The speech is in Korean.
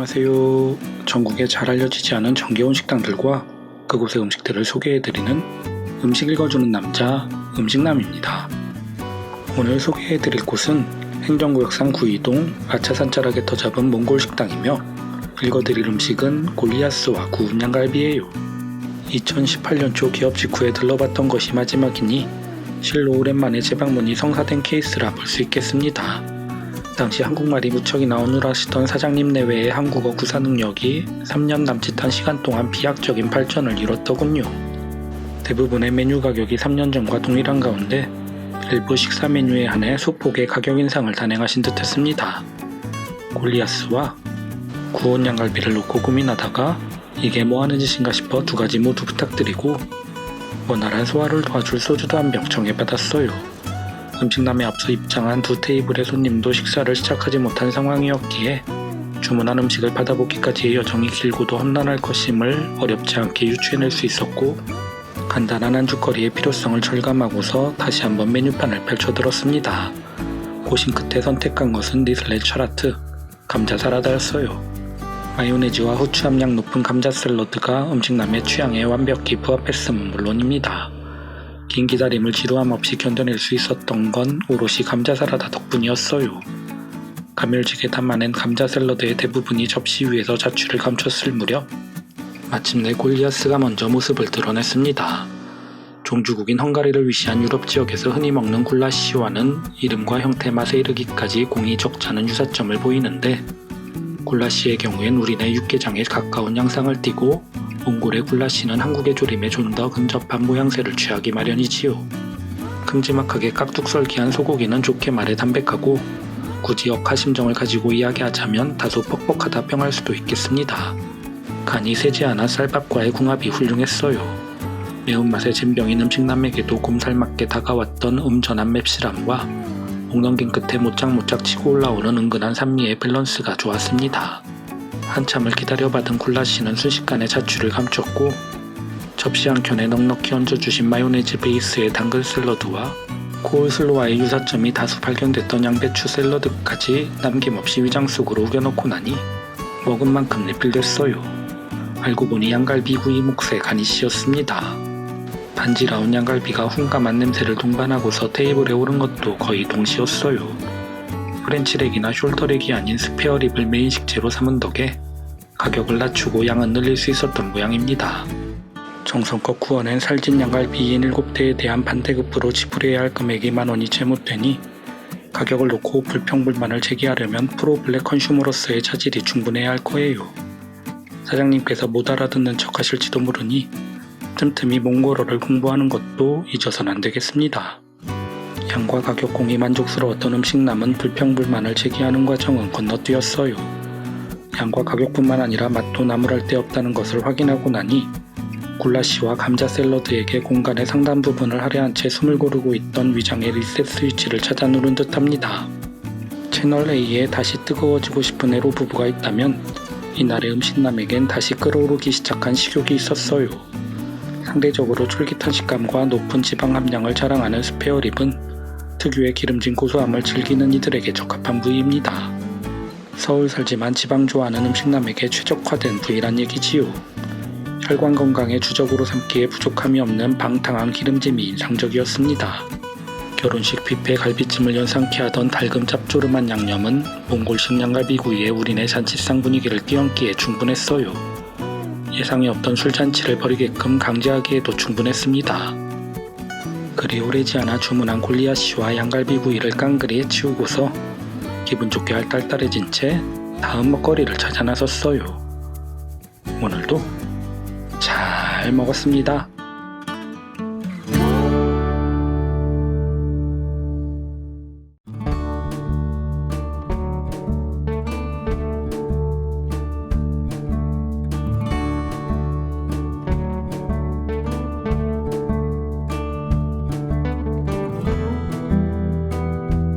안녕하세요. 전국에 잘 알려지지 않은 정겨운 식당들과 그곳의 음식들을 소개해드리는 음식 읽어주는 남자 음식남입니다. 오늘 소개해드릴 곳은 행정구역상 구이동 아차산 자락에 터잡은 몽골 식당이며 읽어드릴 음식은 골리아스와 구운 양갈비예요. 2018년 초 기업 직후에 들러봤던 것이 마지막이니 실로 오랜만에 재방문이 성사된 케이스라 볼 수 있겠습니다. 당시 한국말이 무척이 나오느라시던 사장님 내외의 한국어 구사 능력이 3년 남짓한 시간 동안 비약적인 발전을 이뤘더군요. 대부분의 메뉴 가격이 3년 전과 동일한 가운데 일부 식사 메뉴에 한해 소폭의 가격 인상을 단행하신 듯 했습니다. 골리아스와 구운 양갈비를 놓고 고민하다가 이게 뭐 하는 짓인가 싶어 두 가지 모두 부탁드리고 원활한 소화를 도와줄 소주도 한병 정해받았어요. 음식남에 앞서 입장한 두 테이블의 손님도 식사를 시작하지 못한 상황이었기에 주문한 음식을 받아보기까지의 여정이 길고도 험난할 것임을 어렵지 않게 유추해낼 수 있었고 간단한 안주거리의 필요성을 절감하고서 다시 한번 메뉴판을 펼쳐들었습니다. 고심 끝에 선택한 것은 리슬렛 차라트 감자 사라다였어요. 마요네즈와 후추 함량 높은 감자 샐러드가 음식남의 취향에 완벽히 부합했음은 물론입니다. 긴 기다림을 지루함 없이 견뎌낼 수 있었던 건 오롯이 감자 사라다 덕분이었어요. 가멸지게 담아낸 감자 샐러드의 대부분이 접시 위에서 자취를 감췄을 무렵 마침내 골리아스가 먼저 모습을 드러냈습니다. 종주국인 헝가리를 위시한 유럽 지역에서 흔히 먹는 굴라시와는 이름과 형태 맛에 이르기까지 공이 적잖은 유사점을 보이는데 굴라시의 경우엔 우리네 육개장에 가까운 양상을 띠고 몽골의 굴라시는 한국의 조림에 좀 더 근접한 모양새를 취하기 마련이지요. 큼지막하게 깍둑썰기한 소고기는 좋게 말해 담백하고 굳이 억하심정을 가지고 이야기하자면 다소 퍽퍽하다 평할 수도 있겠습니다. 간이 세지 않아 쌀밥과의 궁합이 훌륭했어요. 매운맛의 잼병인 음식남에게도 곰살맞게 다가왔던 음전한 맵실함과 목 넘긴 끝에 모짝모짝 치고 올라오는 은근한 산미의 밸런스가 좋았습니다. 한참을 기다려받은 굴라시는 순식간에 자취를 감췄고 접시 한 켠에 넉넉히 얹어주신 마요네즈 베이스의 당근 샐러드와 코울슬로와의 유사점이 다수 발견됐던 양배추 샐러드까지 남김없이 위장 속으로 우겨넣고 나니 먹은 만큼 리필됐어요. 알고 보니 양갈비 구이 몫에 간이 씌었습니다. 반지라운 양갈비가 훈감한 냄새를 동반하고서 테이블에 오른 것도 거의 동시였어요. 프렌치렉이나 숄터렉이 아닌 스페어립을 메인 식재로 삼은 덕에 가격을 낮추고 양은 늘릴 수 있었던 모양입니다. 정성껏 구워낸 살진 양갈비 7대에 대한 반대급부로 지불해야 할 금액이 만원이 채 못되니 가격을 놓고 불평불만을 제기하려면 프로 블랙 컨슈머로서의 차질이 충분해야 할 거예요. 사장님께서 못 알아듣는 척 하실지도 모르니 틈틈이 몽골어를 공부하는 것도 잊어선 안 되겠습니다. 양과 가격 공이 만족스러웠던 음식남은 불평불만을 제기하는 과정은 건너뛰었어요. 양과 가격뿐만 아니라 맛도 나무랄 데 없다는 것을 확인하고 나니 굴라시와 감자 샐러드에게 공간의 상당 부분을 할애한 채 숨을 고르고 있던 위장의 리셋 스위치를 찾아 누른 듯합니다. 채널 A에 다시 뜨거워지고 싶은 애로 부부가 있다면 이날의 음식남에겐 다시 끓어오르기 시작한 식욕이 있었어요. 상대적으로 쫄깃한 식감과 높은 지방 함량을 자랑하는 스페어립은 특유의 기름진 고소함을 즐기는 이들에게 적합한 부위입니다. 서울 살지만 지방 좋아하는 음식남에게 최적화된 부위란 얘기지요. 혈관 건강에 주적으로 삼기에 부족함이 없는 방탕한 기름짐이 인상적이었습니다. 결혼식 뷔페 갈비찜을 연상케 하던 달금 짭조름한 양념은 몽골식 양갈비구이에 우리네 잔치상 분위기를 띄얹기에 충분했어요. 예상이 없던 술잔치를 벌이게끔 강제하기에도 충분했습니다. 그리 오래지 않아 주문한 골리아시와 양갈비 구이를 깡그리 해치우고서 기분 좋게 알딸딸해진 채 다음 먹거리를 찾아 나섰어요. 오늘도 잘 먹었습니다.